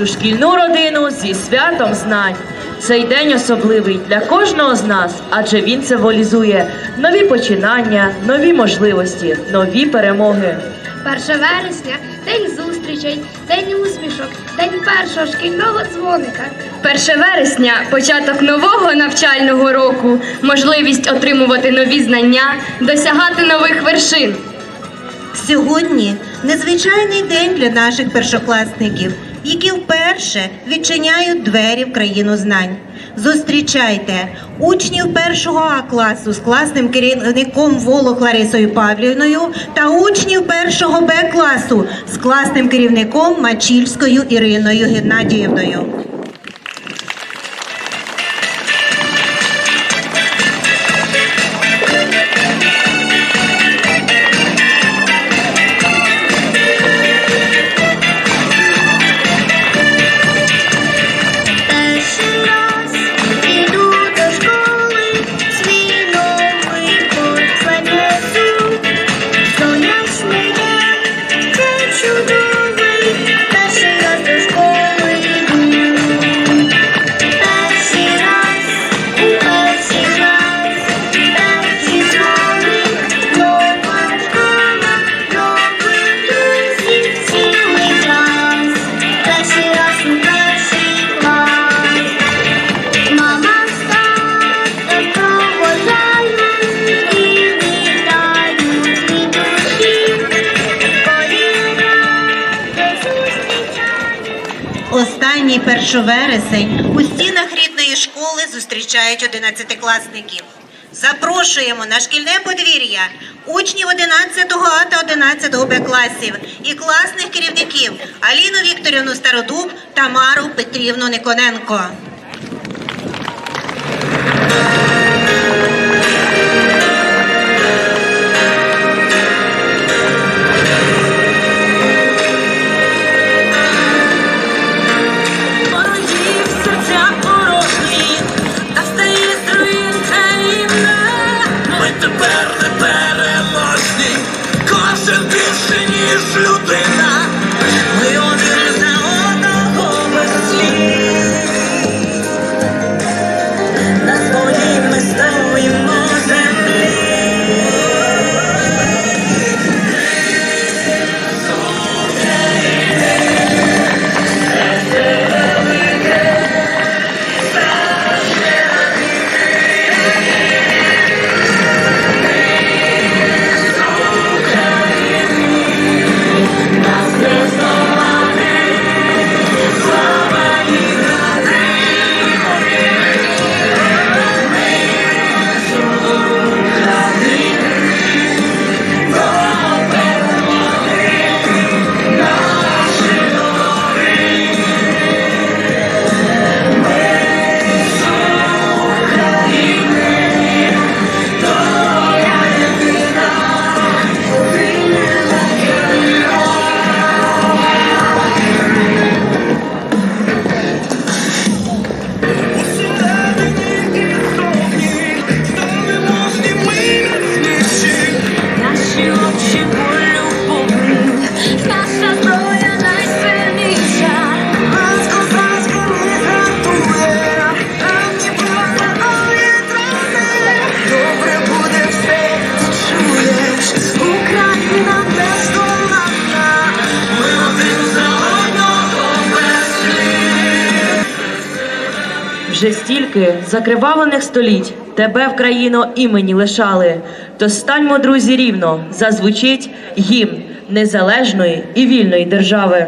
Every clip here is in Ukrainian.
нашу шкільну родину зі святом знань. Цей день особливий для кожного з нас, адже він символізує нові починання, нові можливості, нові перемоги. 1 вересня день зустрічей, день усмішок, день першого шкільного дзвоника. 1 вересня початок нового навчального року, можливість отримувати нові знання, досягати нових вершин. Сьогодні незвичайний день для наших першокласників, які вперше відчиняють двері в країну знань. Зустрічайте учнів першого А класу з класним керівником Волох Ларисою Павлівною та учнів першого Б класу з класним керівником Мачільською Іриною Геннадіївною. святковий 1 вересень у стінах рідної школи зустрічають одинадцятикласників. Запрошуємо на шкільне подвір'я учнів 11 А та 11 Б класів і класних керівників Аліну Вікторівну Стародуб та Мару Петрівну Никоненко. Закривавлених століть тебе в країну імені лишали. То станьмо, друзі, рівно, зазвучить гімн незалежної і вільної держави.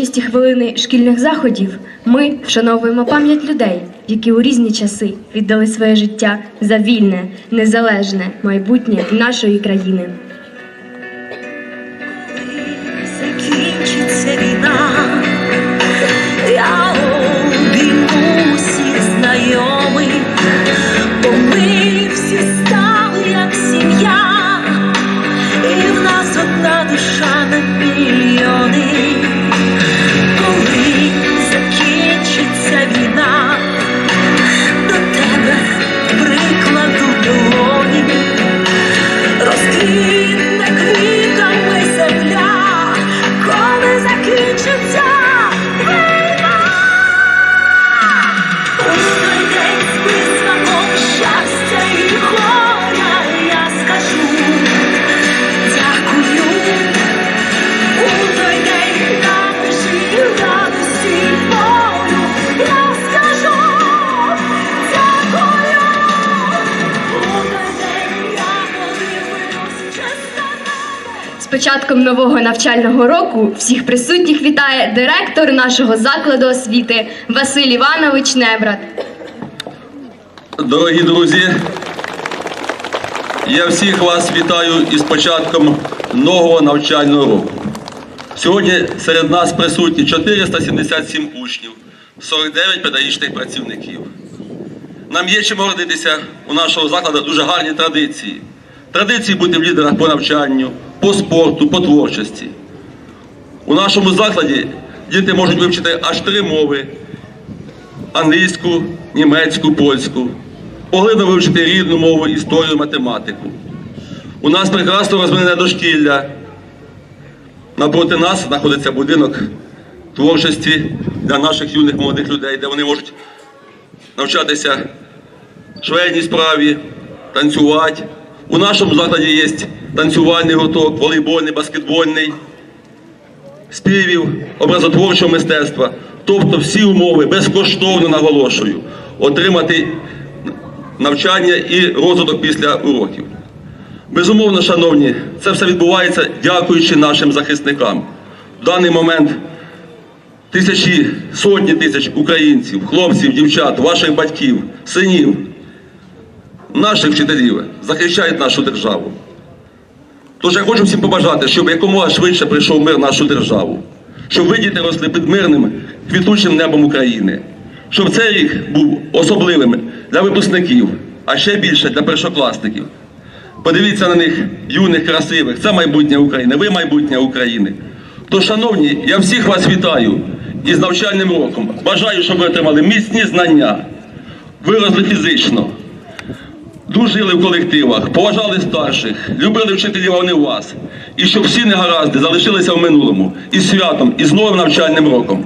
Урочисті хвилини шкільних заходів ми вшановуємо пам'ять людей, які у різні часи віддали своє життя за вільне, незалежне майбутнє нашої країни. Початком нового навчального року всіх присутніх вітає директор нашого закладу освіти Василь Іванович Неврат. Дорогі друзі, я всіх вас вітаю із початком нового навчального року. Сьогодні серед нас присутні 477 учнів, 49 педагогічних працівників. Нам є чим гордитися у нашого закладу дуже гарні традиції. Традиції бути в лідерах по навчанню, по спорту, по творчості. У нашому закладі діти можуть вивчити аж три мови: англійську, німецьку, польську. Поглибно вивчити рідну мову, історію, математику. У нас прекрасно розвинене дошкілля. Напроти нас знаходиться будинок творчості для наших юних молодих людей, де вони можуть навчатися швейній справі, танцювати. У нашому закладі є танцювальний гурток, волейбольний, баскетбольний, співів, образотворчого мистецтва. Тобто всі умови безкоштовно наголошую отримати навчання і розвиток після уроків. Безумовно, шановні, це все відбувається дякуючи нашим захисникам. В даний момент тисячі, сотні тисяч українців, хлопців, дівчат, ваших батьків, синів, наших вчителів захищають нашу державу. Тож я хочу всім побажати, щоб якомога швидше прийшов мир в нашу державу, щоб ви діти росли під мирним, квітучим небом України, щоб цей рік був особливим для випускників, а ще більше для першокласників. Подивіться на них, юних, красивих, це майбутнє України, ви майбутнє України. Тож, шановні, я всіх вас вітаю із навчальним роком. Бажаю, щоб ви отримали міцні знання, виросли фізично, дружили в колективах, поважали старших, любили вчителів, а вони вас. І щоб всі негаразди залишилися в минулому із святом, і з новим навчальним роком.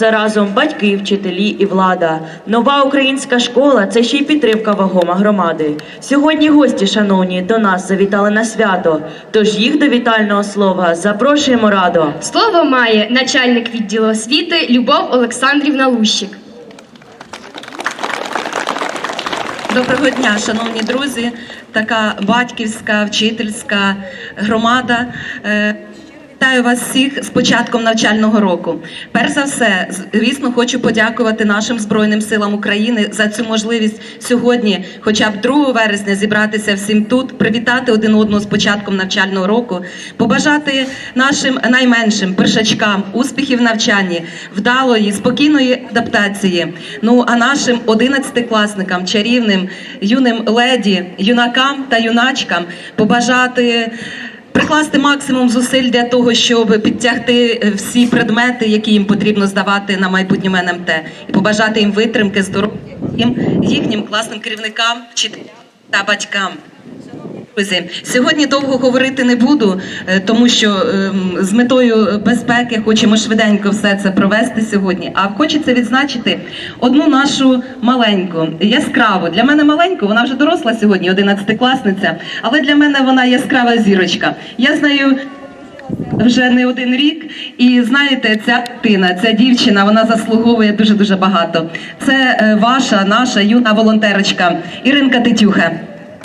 Це разом батьки, вчителі і влада. Нова українська школа це ще й підтримка вагома громади. Сьогодні гості, шановні, до нас завітали на свято. Тож їх до вітального слова запрошуємо радо. Слово має начальник відділу освіти Любов Олександрівна Лущик. Доброго дня, шановні друзі, така батьківська, вчительська громада. Вітаю вас всіх з початком навчального року. Перш за все, звісно, хочу подякувати нашим Збройним силам України за цю можливість сьогодні, хоча б 2 вересня, зібратися всім тут, привітати один одного з початком навчального року, побажати нашим найменшим першачкам успіхів навчанні, вдалої, спокійної адаптації. Ну а нашим 11-класникам, чарівним юним леді, юнакам та юначкам побажати. Прикласти максимум зусиль для того, щоб підтягти е, всі предмети, які їм потрібно здавати на майбутньому НМТ, і побажати їм витримки, здоров'я їм, їхнім класним керівникам, вчителям та батькам. Друзі, сьогодні довго говорити не буду, е, тому що ем, з метою безпеки хочемо швиденько все це провести сьогодні. А хочеться відзначити одну нашу маленьку, яскраву. Для мене маленьку, вона вже доросла сьогодні, 11-класниця, але для мене вона яскрава зірочка. Я знаю. Вже не один рік, і знаєте, ця дитина, ця дівчина, вона заслуговує дуже дуже багато. Це е, ваша, наша юна волонтерочка Іринка Тетюха.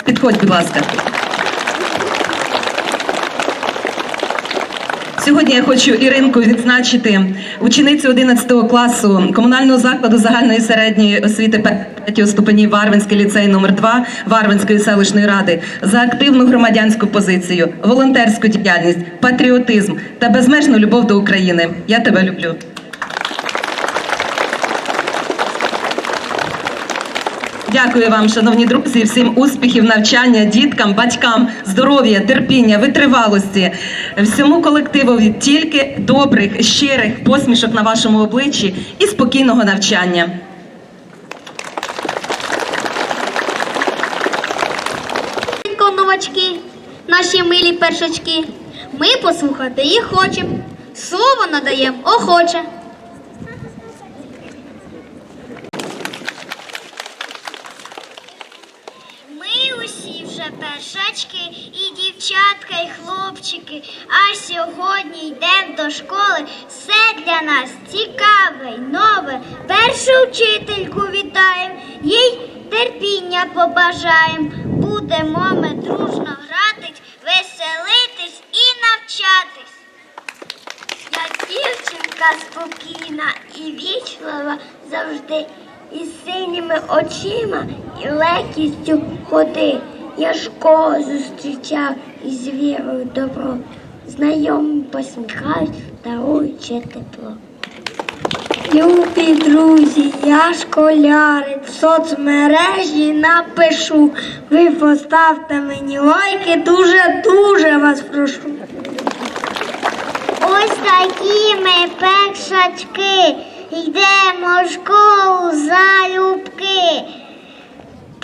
Підходь, будь ласка. Сьогодні я хочу Іринку відзначити ученицю 11 класу комунального закладу загальної середньої освіти третього ступені Варвинський ліцей номер 2 Варвинської селищної ради за активну громадянську позицію, волонтерську діяльність, патріотизм та безмежну любов до України. Я тебе люблю. Дякую вам, шановні друзі, всім успіхів, навчання, діткам, батькам, здоров'я, терпіння, витривалості, всьому колективові тільки добрих, щирих посмішок на вашому обличчі і спокійного навчання. Новачки, наші милі першачки. Ми послухати їх хочемо. Слово надаємо охоче. Ми усі вже і дівчатка, і хлопчики. А сьогодні йдемо до школи. Все для нас цікаве й нове. Першу вчительку вітаємо, їй терпіння побажаємо. Будемо ми дружно гратись, веселитись і навчатись. Я дівчинка спокійна і вічлива завжди, із синіми очима і легкістю ходи. Я школу зустрічав із вірою в добро. Знайомим посміхаюсь, даруючи тепло. Любі друзі, я школярик, в соцмережі напишу. Ви поставте мені лайки, дуже-дуже вас прошу. Ось такі ми першачки, йдемо в школу залюбки.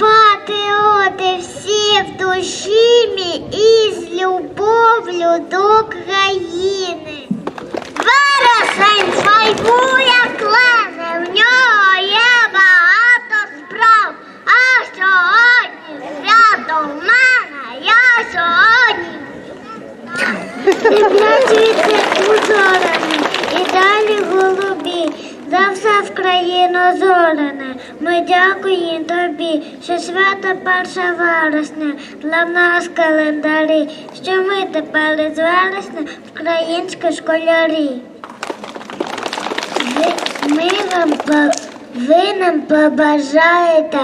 Патріоти всі в душі мій і з любов'ю до країни. Вересень свайбує клени, в нього є багато справ. А сьогодні свято в мене, я сьогодні Теплячується узорами і далі голубі, за все в країну зорене. Ми дякуємо тобі, що свято 1 вересня для нас календарі, що ми тепер із вересня українські школярі. Ми вам ви нам побажаєте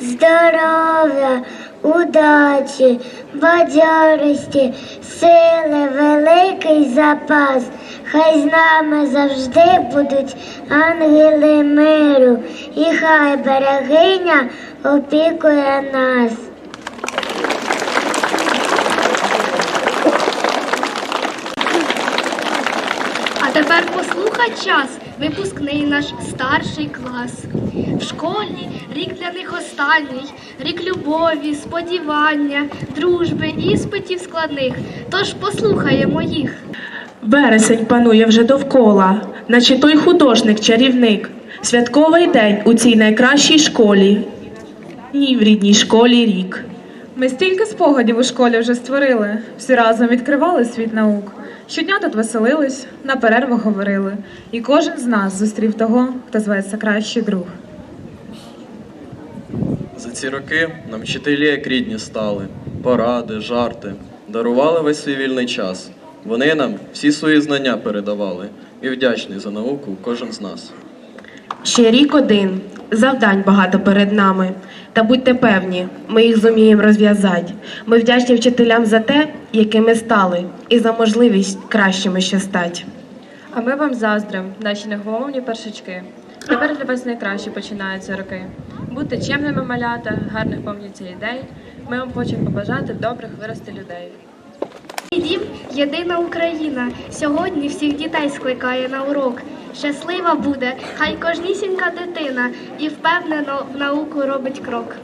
здоров'я, удачі, бадьорості, сили, великий запас. Хай з нами завжди будуть ангели миру, і хай берегиня опікує нас. А тепер послухай час, випускний наш старший клас. В школі рік для них останній, рік любові, сподівання, дружби, іспитів складних. Тож послухаємо їх. Вересень панує вже довкола, наче той художник-чарівник. Святковий день у цій найкращій школі. Ні, в рідній школі рік. Ми стільки спогадів у школі вже створили, всі разом відкривали світ наук. Щодня тут веселились, на перервах говорили, і кожен з нас зустрів того, хто зветься кращий друг. За ці роки нам вчителі як рідні стали, поради, жарти, дарували весь свій вільний час. Вони нам всі свої знання передавали і вдячний за науку кожен з нас. Ще рік один, завдань багато перед нами. Та будьте певні, ми їх зуміємо розв'язати. Ми вдячні вчителям за те, якими стали, і за можливість кращими ще стати. А ми вам заздрим, наші неголовні першачки. Тепер для вас найкраще починаються роки. Будьте чемними малята, гарних помніться ідей. Ми вам хочемо побажати добрих вирости людей. Дім єдина Україна. Сьогодні всіх дітей скликає на урок. Щаслива буде, хай кожнісінька дитина і впевнено в науку робить крок.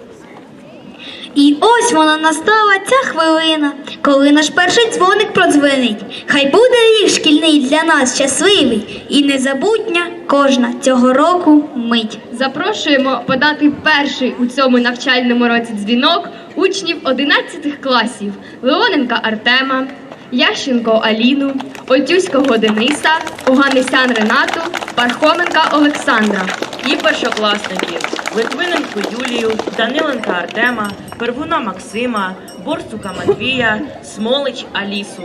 І ось вона настала ця хвилина, коли наш перший дзвоник продзвенить. Хай буде рік шкільний для нас щасливий і незабутня кожна цього року мить. Запрошуємо подати перший у цьому навчальному році дзвінок учнів 11 класів Леоненка Артема, Ященко Аліну, Отюського Дениса, Оганесян Ренату, Пархоменка Олександра. І першокласників Литвиненку Юлію, Даниленка Артема, Первуна Максима, Борсука Матвія, Смолич Алісу.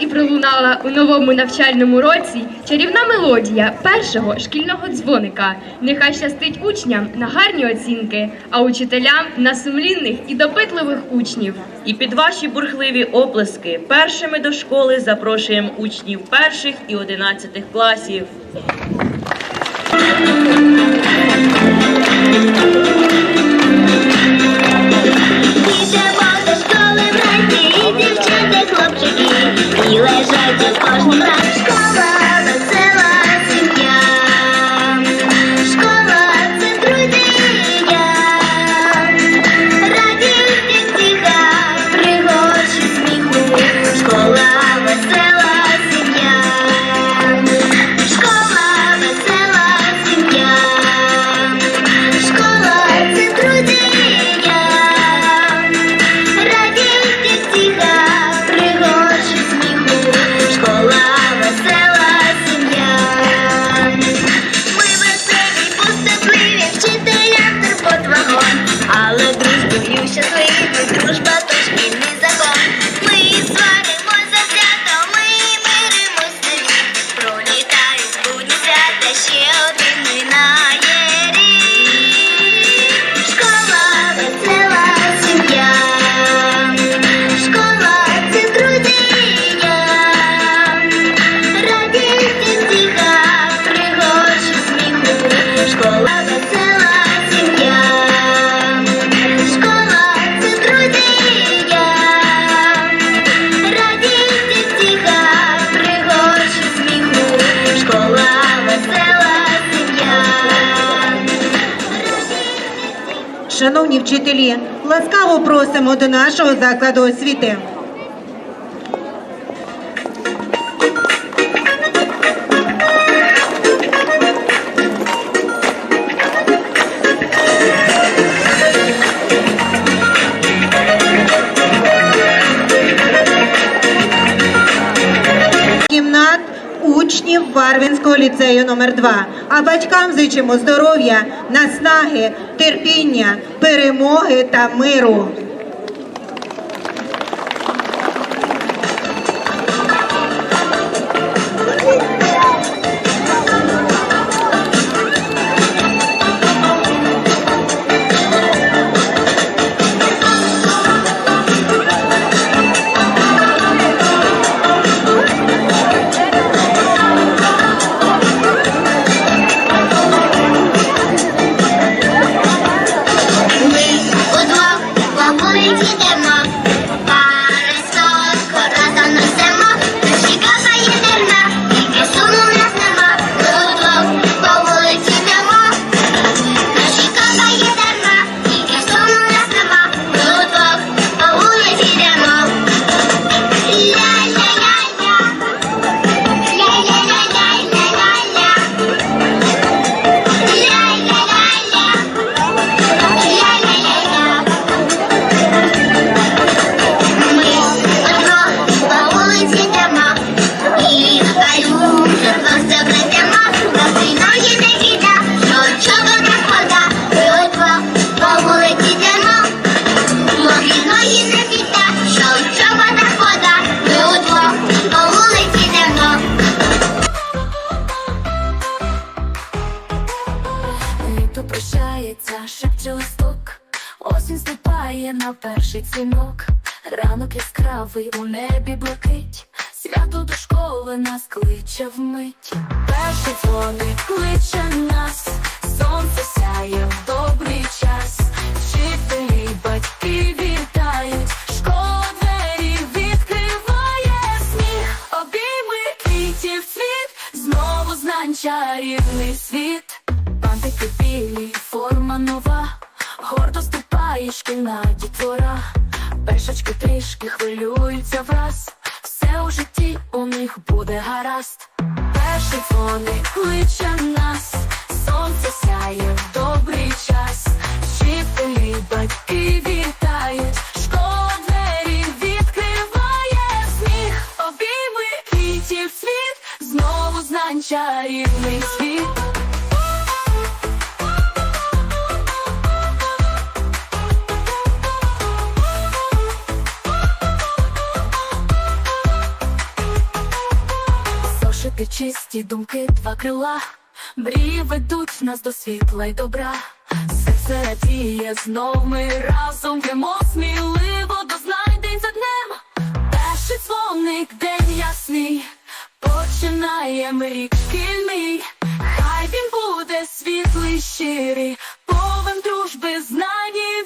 І пролунала у новому навчальному році чарівна мелодія першого шкільного дзвоника. Нехай щастить учням на гарні оцінки, а учителям на сумлінних і допитливих учнів. І під ваші бурхливі оплески першими до школи запрошуємо учнів перших і одинадцятих класів. І лежать у кожному ласкаво просимо до нашого закладу освіти. Кімнат учнів Барвінського ліцею номер 2 А батькам зичимо здоров'я, наснаги, терпіння, перемоги та миру. чисті думки, два крила, мрії ведуть нас до світла й добра. Серце радіє знов ми разом йдемо сміливо. До знайдень за днем. Перший дзвоник, день ясний, починаємо рік шкільний, хай він буде світлий, щирий, повен дружби, знань